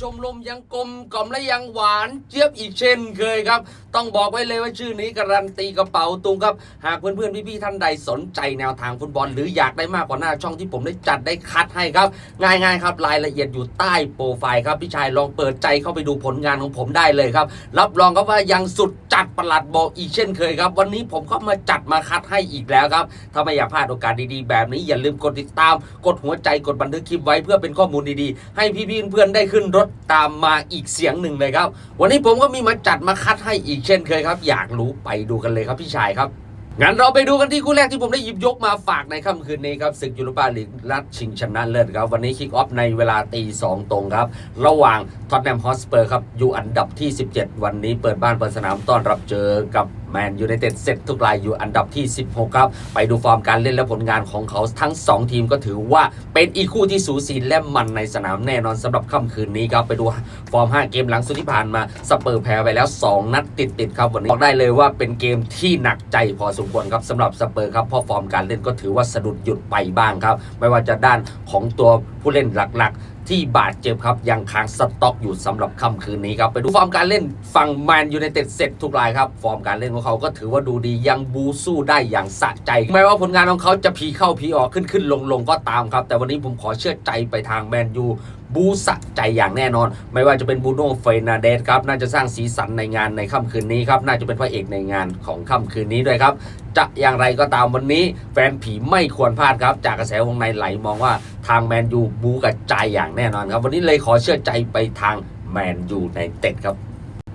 ชมรมยังกลมกล่อมและยังหวานเจี๊ยบอีกเช่นเคยครับ ต้องบอกไว้เลยว่าชื่อนี้การันตีกระเป๋าตุงครับ หากเพื่อนๆพี่ๆท่านใดสนใจแนวทางฟุตบอล หรืออยากได้มากกว่าหน้าช่องที่ผมได้จัดได้คัดให้ครับ ง่ายๆครับรายละเอียดอยู่ใต้โปรไฟล์ครับพี่ชายลองเปิดใจเข้าไปดูผลงานของผมได้เลยครับ รับรองครับว่ายังสุด จัดประหลัดบอกอีกเช่นเคยครับ วันนี้ผมก็มาจัดมาคัดให้อีกแล้วครับ ถ้าไม่อยากพลาดโอกาสดีๆ แบบนี้อย่าลืมกดติดตาม กดหัวใจกดบันทึกคลิปไว้เพื่อเป็นข้อมูลดีๆ ให้พี่ๆเพื่อนๆได้ขึ้นรถตามมาอีกเสียงหนึ่งเลยครับ วันนี้ผมก็มีมาจัดมาคัดให้อีกเช่นเคยครับ อยากรู้ไปดูกันเลยครับพี่ชายครับ งั้นเราไปดูกันที่คู่แรกที่ผมได้หยิบยกมาฝากในค่ำคืนนี้ครับศึกยูโรปาลีกนัดชิงชนะเลิศครับ วันนี้คิกออฟในเวลาตีสองตรงครับ ระหว่างท็อตแนมฮอสเปอร์ครับ อยู่อันดับที่ 17 วันนี้เปิดบ้านเปิดสนามต้อนรับเจอกับ มนยูไนเต็ดเซตทุกรายอยู่อันดับที่ 16 ครับ ไปดูฟอร์มการเล่นและผลงานของเขาทั้ง 2 ทีมก็ถือว่าเป็นอีกคู่ที่สูสีและมันในสนามแน่นอนสำหรับค่ำคืนนี้ครับ ไปดูฟอร์ม 5 เกมหลังสุดที่ผ่านมาสเปอร์แพ้ไปแล้ว 2 นัดติดๆครับวันนี้บอกได้เลยว่าเป็นเกมที่หนักใจพอสมควรครับสำหรับสเปอร์ครับเพราะฟอร์มการเล่นก็ถือว่าสะดุดหยุดไปบ้างครับ ไม่ว่าจะด้านของตัวผู้เล่นหลักๆ ที่บาดเจ็บครับ ยังค้างสต็อกอยู่สำหรับค่ำคืนนี้ครับ ไปดูฟอร์มการเล่นฝั่งแมนยูไนเต็ดเสร็จทุกรายครับ ฟอร์มการเล่นของเขาก็ถือว่าดูดียังบูสู้ได้อย่างสะใจแม้ว่าผลงานของเขาจะพีเข้าพีออกขึ้นขึ้นลงลงก็ตามครับ แต่วันนี้ผมขอเชื่อใจไปทางแมนยู บูสะใจอย่างแน่นอน ไม่ว่าจะเป็นบูโน่เฟนาเดสครับน่าจะสร้างสีสันในงานในค่ำคืนนี้ครับน่าจะเป็นพระเอกในงานของค่ำคืนนี้ด้วยครับจะอย่างไรก็ตามวันนี้แฟนผีไม่ควรพลาดครับ จากกระแสวงในไหลมองว่าทางแมนยูบูกระจายอย่างแน่นอนครับ วันนี้เลยขอเชื่อใจไปทางแมนยูในเต็ดครับ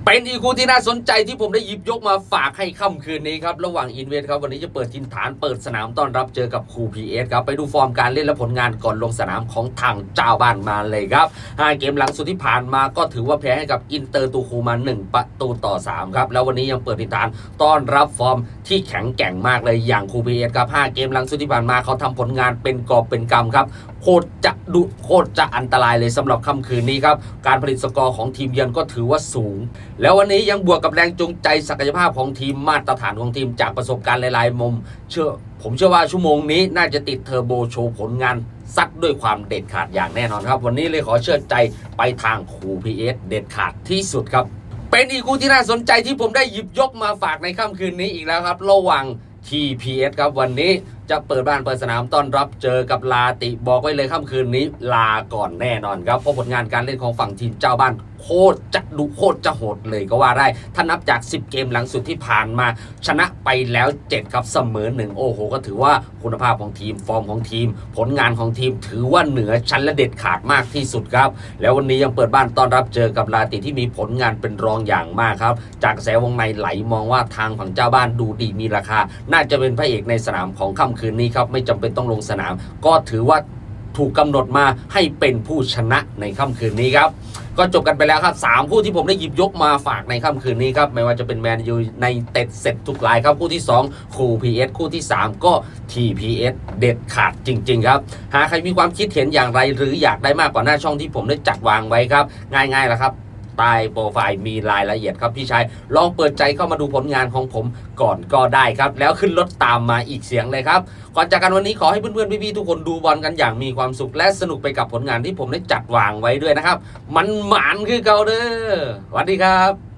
เป็นอีกคู่ที่น่าสนใจที่ผมได้หยิบยกมาฝากให้ค่ำคืนนี้ครับ ระหว่างอินเวสครับ วันนี้จะเปิดทินฐานเปิดสนามต้อนรับเจอกับคูพีเอสครับ ไปดูฟอร์มการเล่นและผลงานก่อนลงสนามของทางเจ้าบ้านมาเลยครับห้าเกมหลังสุดที่ผ่านมาก็ถือว่าแพ้ให้กับอินเตอร์ตูคูมา 1 ประตูต่อ 3 ครับ แล้ววันนี้ยังเปิดทินฐานต้อนรับฟอร์มที่แข็งแกร่งมากเลยอย่างคูพีเอสครับห้าเกมหลังสุดที่ผ่านมาเขาทำผลงานเป็นกอบเป็นกำครับ โคตรจะดุโคตรจะอันตรายเลยสำหรับค่ำคืนนี้ครับ การผลิตสกอร์ของทีมเยือนก็ถือว่าสูง แล้ววันนี้ยังบวกกับแรงจูงใจศักยภาพของทีมมาตรฐานของทีมจากประสบการณ์หลายๆมุม เชื่อผมเชื่อว่าชั่วโมงนี้น่าจะติดเทอร์โบโชว์ผลงานซัดด้วยความเด็ดขาดอย่างแน่นอนครับ วันนี้เลยขอเชื่อใจไปทางครูพีเอสเด็ดขาดที่สุดครับ เป็นอีกคู่ที่น่าสนใจที่ผมได้หยิบยกมาฝากในค่ำคืนนี้อีกแล้วครับ ระหว่าง TPS ครับวันนี้ จะเปิดบ้านเปิดสนามต้อนรับเจอกับลาติบอกไว้เลยค่ำคืนนี้ลาก่อนแน่นอนครับเพราะผลงานการเล่นของฝั่งทีมเจ้าบ้านโคตรจะดุโคตรจะโหดเลยก็ว่าได้ ถ้านับจาก 10 เกมหลังสุดที่ผ่านมา ชนะไปแล้ว 7 ครับเสมอหนึ่งโอ้โห ก็ถือว่าคุณภาพของทีมฟอร์มของทีม ผลงานของทีมถือว่าเหนือชั้นและเด็ดขาดมากที่สุดครับ แล้ววันนี้ยังเปิดบ้านต้อนรับเจอกับลาติที่มีผลงานเป็นรองอย่างมากครับ จากแสวงในไหลมองว่าทางฝั่งเจ้าบ้านดูดีมีราคา น่าจะเป็นพระเอกในสนามของค่ำคืนนี้ครับไม่จำเป็นต้องลงสนาม ก็ถือว่าถูกกำหนดมาให้เป็นผู้ชนะในค่ำคืนนี้ครับ ก็จบกันไปแล้วครับสามคู่ที่ผมได้หยิบยกมาฝากในค่ำคืนนี้ครับ ไม่ว่าจะเป็นแมนยูในเต็ดเสร็จทุกรายครับ คู่ที่ 2 คู่ PS คู่ที่ 3 ก็ TPS เด็ดขาดจริง ๆ ครับ หากใครมีความคิดเห็นอย่างไรหรืออยากได้มากกว่าหน้าช่องที่ผมได้จัดวางไว้ครับ ง่ายๆแหละครับ ใต้โปรไฟล์มีรายละเอียดครับพี่ชาย ลองเปิดใจเข้ามาดูผลงานของผมก่อนก็ได้ครับ แล้วขึ้นรถตามมาอีกเสียงเลยครับ ก่อนจากกันวันนี้ขอให้เพื่อนๆพี่ๆทุกคนดูบอลกันอย่างมีความสุขและสนุกไปกับผลงานที่ผมได้จัดวางไว้ด้วยนะครับ มันหมานคือเก่าเด้อสวัสดีครับ